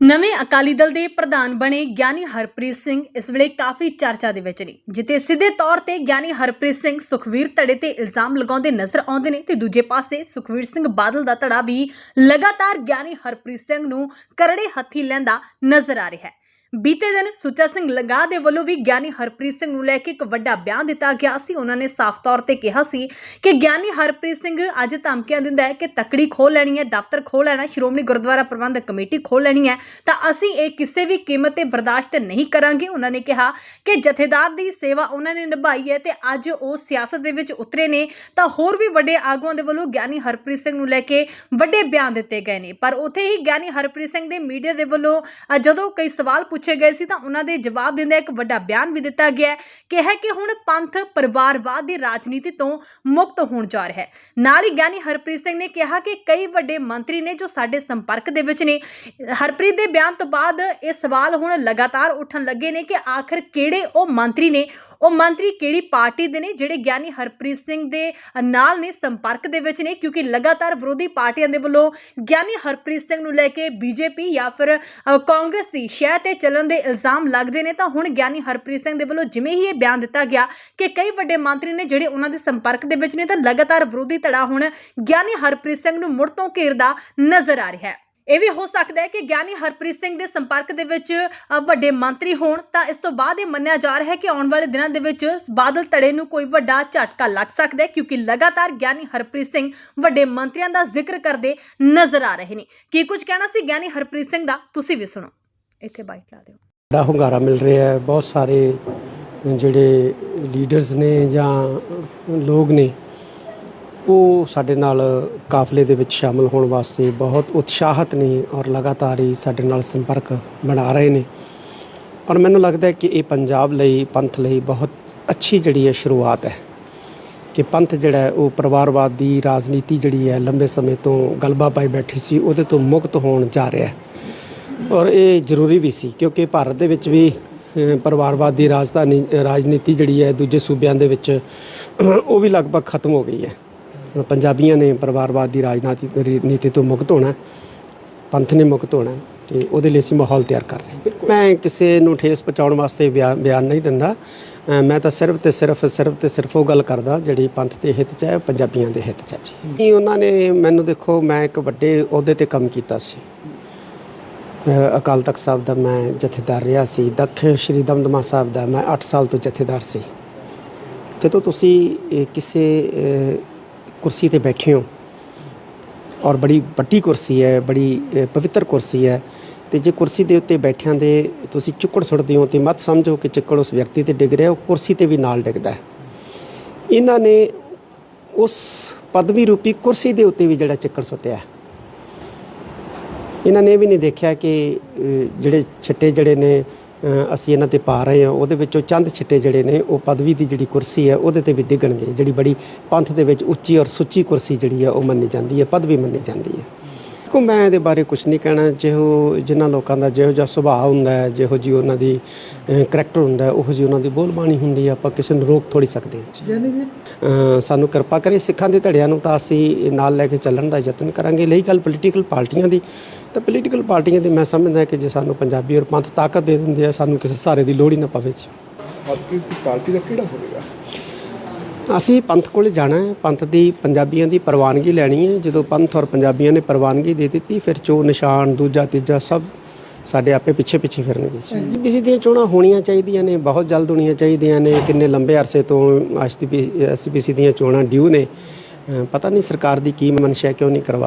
ਨਵੇਂ ਅਕਾਲੀ ਦਲ ਦੇ ਪ੍ਰਧਾਨ ਬਣੇ ਗਿਆਨੀ ਹਰਪ੍ਰੀਤ ਸਿੰਘ ਇਸ ਵੇਲੇ ਕਾਫੀ ਚਰਚਾ ਦੇ ਵਿੱਚ ਨੇ ਜਿੱਤੇ ਸਿੱਧੇ ਤੌਰ ਤੇ ਗਿਆਨੀ ਹਰਪ੍ਰੀਤ ਸਿੰਘ ਸੁਖਵੀਰ ਧੜੇ ਤੇ ਇਲਜ਼ਾਮ ਲਗਾਉਂਦੇ ਨਜ਼ਰ ਆਉਂਦੇ ਨੇ ਤੇ ਦੂਜੇ ਪਾਸੇ ਸੁਖਵੀਰ ਸਿੰਘ ਬਾਦਲ ਦਾ ਧੜਾ ਵੀ ਲਗਾਤਾਰ ਗਿਆਨੀ ਹਰਪ੍ਰੀਤ ਸਿੰਘ ਨੂੰ ਕਰੜੇ ਹੱਥੀ ਲੈਂਦਾ ਨਜ਼ਰ ਆ ਰਿਹਾ ਹੈ। ਬੀਤੇ ਦਿਨ ਸੁੱਚਾ ਸਿੰਘ ਲੰਗਾ ਦੇ ਵੱਲੋਂ ਵੀ ਗਿਆਨੀ ਹਰਪ੍ਰੀਤ ਸਿੰਘ ਨੂੰ ਲੈ ਕੇ ਇੱਕ ਵੱਡਾ ਬਿਆਨ ਦਿੱਤਾ ਗਿਆ ਸੀ। ਉਹਨਾਂ ਨੇ ਸਾਫ਼ ਤੌਰ ਤੇ ਕਿਹਾ ਸੀ ਕਿ ਗਿਆਨੀ ਹਰਪ੍ਰੀਤ ਸਿੰਘ ਅੱਜ ਧਮਕੀਆਂ ਦਿੰਦਾ ਹੈ ਕਿ ਤਕੜੀ ਖੋਲ ਲੈਣੀ ਹੈ, ਦਫ਼ਤਰ ਖੋਲ ਲੈਣਾ ਸ਼੍ਰੋਮਣੀ ਗੁਰਦੁਆਰਾ ਪ੍ਰਬੰਧਕ ਕਮੇਟੀ ਖੋਲ ਲੈਣੀ ਹੈ। ਤਾਂ ਅਸੀਂ ਇਹ ਕਿਸੇ ਵੀ ਕੀਮਤ ਤੇ ਬਰਦਾਸ਼ਤ ਨਹੀਂ ਕਰਾਂਗੇ। ਉਹਨਾਂ ਨੇ ਕਿਹਾ ਕਿ ਜਥੇਦਾਰ ਦੀ ਸੇਵਾ ਉਹਨਾਂ ਨੇ ਨਿਭਾਈ ਹੈ ਤੇ ਅੱਜ ਉਹ ਸਿਆਸਤ ਦੇ ਵਿੱਚ ਉਤਰੇ ਨੇ। ਤਾਂ ਹੋਰ ਵੀ ਵੱਡੇ ਆਗੂਆਂ ਦੇ ਵੱਲੋਂ ਗਿਆਨੀ ਹਰਪ੍ਰੀਤ ਸਿੰਘ ਨੂੰ ਲੈ ਕੇ ਵੱਡੇ ਬਿਆਨ ਦਿੱਤੇ ਗਏ ਨੇ। ਪਰ ਉੱਥੇ ਹੀ ਗਿਆਨੀ ਹਰਪ੍ਰੀਤ ਸਿੰਘ ਦੇ ਮੀਡੀਆ ਦੇ ਵੱਲੋਂ ਜਦੋਂ ਕਈ ਸਵਾਲ ਪੁੱਛੇ ਗਏ ਸੀ ਤਾਂ ਉਹਨਾਂ ਦੇ ਜਵਾਬ ਦਿੰਦੇ ਇੱਕ ਵੱਡਾ ਬਿਆਨ ਵੀ ਦਿੱਤਾ ਗਿਆ ਹੈ, ਕਿ ਕਿ ਹੁਣ ਪੰਥ ਪਰਿਵਾਰਵਾਦ ਦੀ ਰਾਜਨੀਤੀ ਤੋਂ ਮੁਕਤ ਹੋਣ ਜਾ ਰਿਹਾ ਹੈ। ਨਾਲ ਹੀ ਗਿਆਨੀ ਹਰਪ੍ਰੀਤ ਸਿੰਘ ਨੇ ਕਿਹਾ ਕਿ ਕਈ ਵੱਡੇ ਮੰਤਰੀ ਨੇ ਜੋ ਸਾਡੇ ਸੰਪਰਕ ਦੇ ਵਿੱਚ ਨੇ, ਹਰਪ੍ਰੀਤ ਦੇ ਬਿਆਨ ਤੋਂ ਬਾਅਦ ਇਹ ਸਵਾਲ ਹੁਣ ਲਗਾਤਾਰ ਉੱਠਣ ਲੱਗੇ ਨੇ ਕਿ ਆਖਰ ਕਿਹੜੇ ਉਹ ਮੰਤਰੀ ਨੇ ਉਹ ਮੰਤਰੀ ਕਿਹੜੀ ਪਾਰਟੀ ਦੇ ਨੇ, ਜਿਹੜੇ ਗਿਆਨੀ ਹਰਪ੍ਰੀਤ ਸਿੰਘ ਦੇ ਨਾਲ ਨੇ, ਸੰਪਰਕ ਦੇ ਵਿੱਚ ਨੇ, ਕਿਉਂਕਿ ਲਗਾਤਾਰ ਵਿਰੋਧੀ ਪਾਰਟੀਆਂ ਦੇ ਵੱਲੋਂ ਗਿਆਨੀ ਹਰਪ੍ਰੀਤ ਸਿੰਘ ਨੂੰ ਲੈ ਕੇ ਬੀਜੇਪੀ ਜਾਂ ਫਿਰ ਕਾਂਗਰਸ ਦੀ ਸ਼ਹਿ ਤੇ ਚੱਲਣ ਦੇ ਇਲਜ਼ਾਮ ਲੱਗਦੇ ਨੇ, ਤਾਂ ਹੁਣ ਗਿਆਨੀ ਹਰਪ੍ਰੀਤ ਸਿੰਘ ਦੇ ਵੱਲੋਂ ਜਿਵੇਂ ਹੀ ਇਹ ਬਿਆਨ ਦਿੱਤਾ ਗਿਆ ਕਿ ਕਈ ਵੱਡੇ ਮੰਤਰੀ ਨੇ ਜਿਹੜੇ ਉਹਨਾਂ ਦੇ ਸੰਪਰਕ ਦੇ ਵਿੱਚ ਨੇ, ਤਾਂ ਲਗਾਤਾਰ ਵਿਰੋਧੀ ਧੜਾ ਹੁਣ ਗਿਆਨੀ ਹਰਪ੍ਰੀਤ ਸਿੰਘ ਨੂੰ ਮੁੜ ਤੋਂ ਘੇਰਦਾ ਨਜ਼ਰ ਆ ਰਿਹਾ ਹੈ। ਇਹ ਵੀ ਹੋ ਸਕਦਾ ਹੈ ਕਿ ਗਿਆਨੀ ਹਰਪ੍ਰੀਤ ਸਿੰਘ ਦੇ ਸੰਪਰਕ ਦੇ ਵਿੱਚ ਵੱਡੇ ਮੰਤਰੀ ਹੋਣ, ਤਾਂ ਇਸ ਤੋਂ ਬਾਅਦ ਇਹ ਮੰਨਿਆ ਜਾ ਰਿਹਾ ਹੈ ਕਿ ਆਉਣ ਵਾਲੇ ਦਿਨਾਂ ਦੇ ਵਿੱਚ ਬਾਦਲ ਧੜੇ ਨੂੰ ਕੋਈ ਵੱਡਾ ਝਟਕਾ ਲੱਗ ਸਕਦਾ ਹੈ, ਕਿਉਂਕਿ ਲਗਾਤਾਰ ਗਿਆਨੀ ਹਰਪ੍ਰੀਤ ਸਿੰਘ ਵੱਡੇ ਮੰਤਰੀਆਂ ਦਾ ਜ਼ਿਕਰ ਕਰਦੇ ਨਜ਼ਰ ਆ ਰਹੇ ਨੇ। ਕੀ ਕੁਝ ਕਹਿਣਾ ਸੀ ਗਿਆਨੀ ਹਰਪ੍ਰੀਤ ਸਿੰਘ ਦਾ? ਤੁਸੀਂ ਵੀ ਸੁਣੋ। ਇੱਥੇ ਬਾਈਟ ਲਾ ਦਿਓ। ਬੜਾ ਹੁੰਗਾਰਾ ਮਿਲ ਰਿਹਾ ਹੈ। ਬਹੁਤ ਸਾਰੇ ਜਿਹੜੇ ਲੀਡਰਸ ਨੇ ਜਾਂ ਲੋਕ ਨੇ ਉਹ ਸਾਡੇ ਨਾਲ ਕਾਫਲੇ ਦੇ ਵਿੱਚ ਸ਼ਾਮਲ ਹੋਣ ਵਾਸਤੇ ਬਹੁਤ ਉਤਸ਼ਾਹਤ ਨੇ ਔਰ ਲਗਾਤਾਰ ਹੀ ਸਾਡੇ ਨਾਲ ਸੰਪਰਕ ਬਣਾ ਰਹੇ ਨੇ। ਔਰ ਮੈਨੂੰ ਲੱਗਦਾ ਹੈ ਕਿ ਇਹ ਪੰਜਾਬ ਲਈ, ਪੰਥ ਲਈ ਬਹੁਤ ਅੱਛੀ ਜਿਹੜੀ ਹੈ ਸ਼ੁਰੂਆਤ ਹੈ ਕਿ ਪੰਥ ਜਿਹੜਾ ਉਹ ਪਰਿਵਾਰਵਾਦ ਦੀ ਰਾਜਨੀਤੀ ਜਿਹੜੀ ਹੈ ਲੰਬੇ ਸਮੇਂ ਤੋਂ ਗਲਬਾ ਪਾਈ ਬੈਠੀ ਸੀ, ਉਹਦੇ ਤੋਂ ਮੁਕਤ ਹੋਣ ਜਾ ਰਿਹਾ ਹੈ। ਔਰ ਇਹ ਜ਼ਰੂਰੀ ਵੀ ਸੀ ਕਿਉਂਕਿ ਭਾਰਤ ਦੇ ਵਿੱਚ ਵੀ ਪਰਿਵਾਰਵਾਦ ਦੀ ਰਾਜਧਾਨੀ, ਰਾਜਨੀਤੀ ਜਿਹੜੀ ਹੈ ਦੂਜੇ ਸੂਬਿਆਂ ਦੇ ਵਿੱਚ, ਉਹ ਵੀ ਲਗਭਗ ਖਤਮ ਹੋ ਗਈ ਹੈ। ਪੰਜਾਬੀਆਂ ਨੇ ਪਰਿਵਾਰਵਾਦ ਦੀ ਰਾਜਨੀਤੀ ਨੀਤੀ ਤੋਂ ਮੁਕਤ ਹੋਣਾ ਪੰਥ ਨੇ ਮੁਕਤ ਹੋਣਾ ਤੇ ਉਹਦੇ ਲਈ ਅਸੀਂ ਮਾਹੌਲ ਤਿਆਰ ਕਰ ਰਹੇ ਹਾਂ। ਮੈਂ ਕਿਸੇ ਨੂੰ ਠੇਸ ਪਹੁੰਚਾਉਣ ਵਾਸਤੇ ਬਿਆਨ ਨਹੀਂ ਦਿੰਦਾ। ਮੈਂ ਤਾਂ ਸਿਰਫ ਤੇ ਸਿਰਫ ਸਿਰਫ ਤੇ ਸਿਰਫ ਉਹ ਗੱਲ ਕਰਦਾ ਜਿਹੜੀ ਪੰਥ ਦੇ ਹਿੱਤ 'ਚ ਹੈ ਪੰਜਾਬੀਆਂ ਦੇ ਹਿੱਤ 'ਚ ਹੈ ਜੀ। ਉਹਨਾਂ ਨੇ ਮੈਨੂੰ ਦੇਖੋ ਮੈਂ ਇੱਕ ਵੱਡੇ ਅਹੁਦੇ ਤੇ ਕੰਮ ਕੀਤਾ ਸੀ। ਅਕਾਲ ਤਖਤ ਸਾਹਿਬ ਦਾ ਮੈਂ ਜਥੇਦਾਰ ਰਿਹਾ ਸੀ। ਦਖਣ ਸ਼੍ਰੀ ਦਮਦਮਾ ਸਾਹਿਬ ਦਾ ਮੈਂ 8 ਸਾਲ ਤੋਂ ਜਥੇਦਾਰ ਸੀ। ਜਦੋਂ ਤੁਸੀਂ ਕਿਸੇ ਅ, ਕੁਰਸੀ ਤੇ ਬੈਠੇ ਔਰ ਬੜੀ ਵੱਡੀ ਕੁਰਸੀ ਹੈ ਬੜੀ ਪਵਿੱਤਰ ਕੁਰਸੀ ਹੈ ਤੇ ਜੇ ਕੁਰਸੀ ਦੇ ਉੱਤੇ ਬੈਠਿਆਂ ਦੇ ਤੁਸੀਂ ਚੁੱਕੜ ਸੁੱਟਦੇ ਹੋ ਤੇ ਮਤ ਸਮਝੋ ਕਿ ਚਿੱਕੜ ਉਸ ਵਿਅਕਤੀ ਤੇ ਡਿੱਗ ਰਿਹਾ ਉਹ ਕੁਰਸੀ ਤੇ ਵੀ ਨਾਲ ਡਿੱਗਦਾ ਹੈ। ਇਹਨਾਂ ਨੇ ਉਸ ਪਦਵੀ ਰੂਪੀ ਕੁਰਸੀ ਦੇ ਉੱਤੇ ਵੀ ਜਿਹੜਾ ਚਿੱਕੜ ਸੁੱਟਿਆ ਇਹਨਾਂ ਨੇ ਇਹ ਵੀ ਨਹੀਂ ਦੇਖਿਆ ਕਿ ਜਿਹੜੇ ਛਿੱਟੇ ਜਿਹੜੇ ਨੇ ਅਸੀਂ ਇਹਨਾਂ ਤੇ ਪਾ ਰਹੇ ਹਾਂ। ਉਹਦੇ ਵਿੱਚੋਂ ਚੰਦ ਛਿੱਟੇ ਜਿਹੜੇ ਨੇ, ਉਹ ਪਦਵੀ ਦੀ ਜਿਹੜੀ ਕੁਰਸੀ ਹੈ, ਉਹਦੇ ਤੇ ਵੀ ਡਿੱਗਣਗੇ। ਜਿਹੜੀ ਬੜੀ ਪੰਥ ਦੇ ਵਿੱਚ ਉੱਚੀ ਔਰ ਸੁੱਚੀ ਕੁਰਸੀ ਜਿਹੜੀ ਹੈ, ਉਹ ਮੰਨੀ ਜਾਂਦੀ ਹੈ, ਪਦਵੀ ਮੰਨੀ ਜਾਂਦੀ ਹੈ। ਕੋ ਮੈਂ ਇਹਦੇ ਬਾਰੇ ਕੁਝ ਨਹੀਂ ਕਹਿਣਾ। ਜਿਹੋ ਜਿਨ੍ਹਾਂ ਲੋਕਾਂ ਦਾ ਜਿਹੋ ਜਿਹਾ ਸੁਭਾਅ ਹੁੰਦਾ ਹੈ ਜਿਹੋ ਜੀ ਉਹਨਾਂ ਦੀ ਕਰੈਕਟਰ ਹੁੰਦਾ ਉਹੋ ਜੀ ਉਹਨਾਂ ਦੀ ਬੋਲਬਾਣੀ ਹੁੰਦੀ ਹੈ ਆਪਾਂ ਕਿਸੇ ਨੂੰ ਰੋਕ ਥੋੜੀ ਸਕਦੇ ਹਾਂ ਜੀ। ਸਾਨੂੰ ਕਿਰਪਾ ਕਰੇ ਸਿੱਖਾਂ ਦੇ ਧੜਿਆਂ ਨੂੰ ਤਾਂ ਅਸੀਂ ਨਾਲ ਲੈ ਕੇ ਚੱਲਣ ਦਾ ਯਤਨ ਕਰਾਂਗੇ। ਲਈ ਗੱਲ ਪੋਲੀਟੀਕਲ ਪਾਰਟੀਆਂ ਦੀ। ਤਾਂ ਪੋਲੀਟੀਕਲ ਪਾਰਟੀਆਂ ਦੀ ਮੈਂ ਸਮਝਦਾ ਕਿ ਜੇ ਸਾਨੂੰ ਪੰਜਾਬੀ ਔਰ ਪੰਥ ਤਾਕਤ ਦੇ ਦਿੰਦੇ ਆ ਸਾਨੂੰ ਕਿਸੇ ਸਹਾਰੇ ਦੀ ਲੋੜ ਹੀ ਨਾ ਪਵੇ ਜੀ। ਆਪਕੀ ਪਾਰਟੀ ਦਾ ਕਿਹੜਾ ਹੋਵੇਗਾ? ਅਸੀਂ ਪੰਥ ਕੋਲ ਜਾਣਾ ਹੈ। ਪੰਥ ਦੀ ਪੰਜਾਬੀਆਂ ਦੀ ਪ੍ਰਵਾਨਗੀ ਲੈਣੀ ਹੈ। ਜਦੋਂ ਪੰਥ ਔਰ ਪੰਜਾਬੀਆਂ ਨੇ ਪ੍ਰਵਾਨਗੀ ਦੇ ਦਿੱਤੀ ਫਿਰ ਚੋ ਨਿਸ਼ਾਨ ਦੂਜਾ ਤੀਜਾ ਸਭ ਸਾਡੇ ਆਪੇ ਪਿੱਛੇ ਪਿੱਛੇ ਫਿਰਨਗੇ। ਐਸਜੀਪੀਸੀ ਦੀਆਂ ਚੋਣਾਂ ਹੋਣੀਆਂ ਚਾਹੀਦੀਆਂ ਨੇ ਬਹੁਤ ਜਲਦ ਹੋਣੀਆਂ ਚਾਹੀਦੀਆਂ ਨੇ। ਕਿੰਨੇ ਲੰਬੇ ਅਰਸੇ ਤੋਂ ਐਸਜੀਪੀਸੀ ਦੀਆਂ ਚੋਣਾਂ ਡਿਊ ਨੇ। ਪਤਾ ਨਹੀਂ ਸਰਕਾਰ ਦੀ ਕੀ ਮਨਸ਼ਾ ਹੈ ਕਿਉਂ ਨਹੀਂ ਕਰਵਾ